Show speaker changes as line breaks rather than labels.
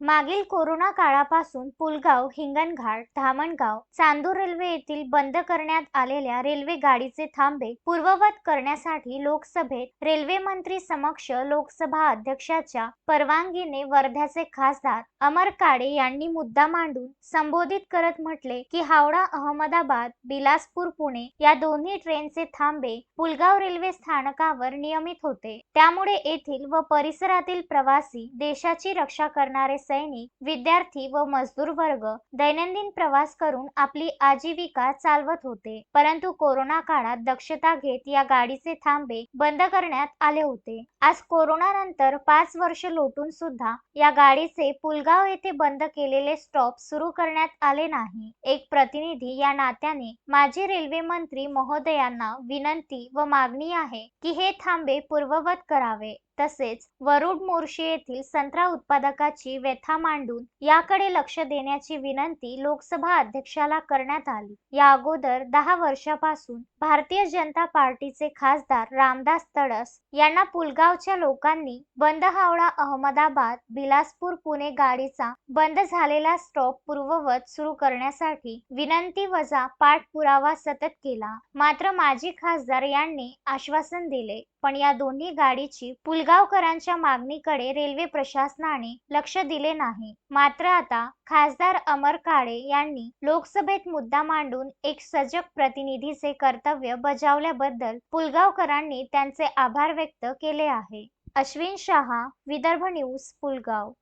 मागील कोरोना काळापासून पुलगाव हिंगणघाट धामणगाव चांदूर रेल्वे येथील बंद करण्यात आलेल्या रेल्वे गाडीचे थांबे पूर्ववत करण्यासाठी लोकसभेत रेल्वे मंत्री समक्ष लोकसभा अध्यक्षाच्या परवानगीने वर्ध्याचे खासदार अमर काळे यांनी मुद्दा मांडून संबोधित करत म्हटले की हावडा अहमदाबाद बिलासपूर पुणे या दोन्ही ट्रेनचे थांबे पुलगाव रेल्वे स्थानकावर नियमित होते. त्यामुळे येथील व परिसरातील प्रवासी देशाची रक्षा करणारे सैनिक विद्यार्थी व मजदूर वर्ग दैनंदिन प्रवास करून आपली आजीविका चालवत होते. परंतु कोरोना काळात दक्षता घेत या गाडीचे थांबे बंद करण्यात आले होते. आज कोरोना नंतर पाच वर्ष लोटून सुद्धा या गाडीचे पुलगाव येथे बंद केलेले स्टॉप सुरू करण्यात आले नाही. एक प्रतिनिधी या नात्याने माजी रेल्वे मंत्री महोदयांना विनंती व मागणी आहे की हे थांबे पूर्ववत करावे. तसेच वरुड मोर्शी येथील संत्रा उत्पादकाची व्यथा मांडून याकडे लक्ष देण्याची विनंती लोकसभा अध्यक्षाला करण्यात आली. या अगोदर दहा वर्षापासून भारतीय जनता पार्टीचे खासदार रामदास तडस यांना पुलगावच्या लोकांनी बंद हावडा अहमदाबाद बिलासपूर पुणे गाडीचा बंद झालेला स्टॉप पूर्ववत सुरू करण्यासाठी विनंती वजा पाठपुरावा सतत केला. मात्र माजी खासदार यांनी आश्वासन दिले पण या दोन्ही गाडीची पुलगावकरांच्या मागणीकडे रेल्वे प्रशासनाने लक्ष दिले नाही. मात्र आता खासदार अमर काळे यांनी लोकसभेत मुद्दा मांडून एक सजग प्रतिनिधीचे कर्तव्य बजावल्याबद्दल पुलगावकरांनी त्यांचे आभार व्यक्त केले आहे. अश्विन शहा विदर्भ न्यूज पुलगाव.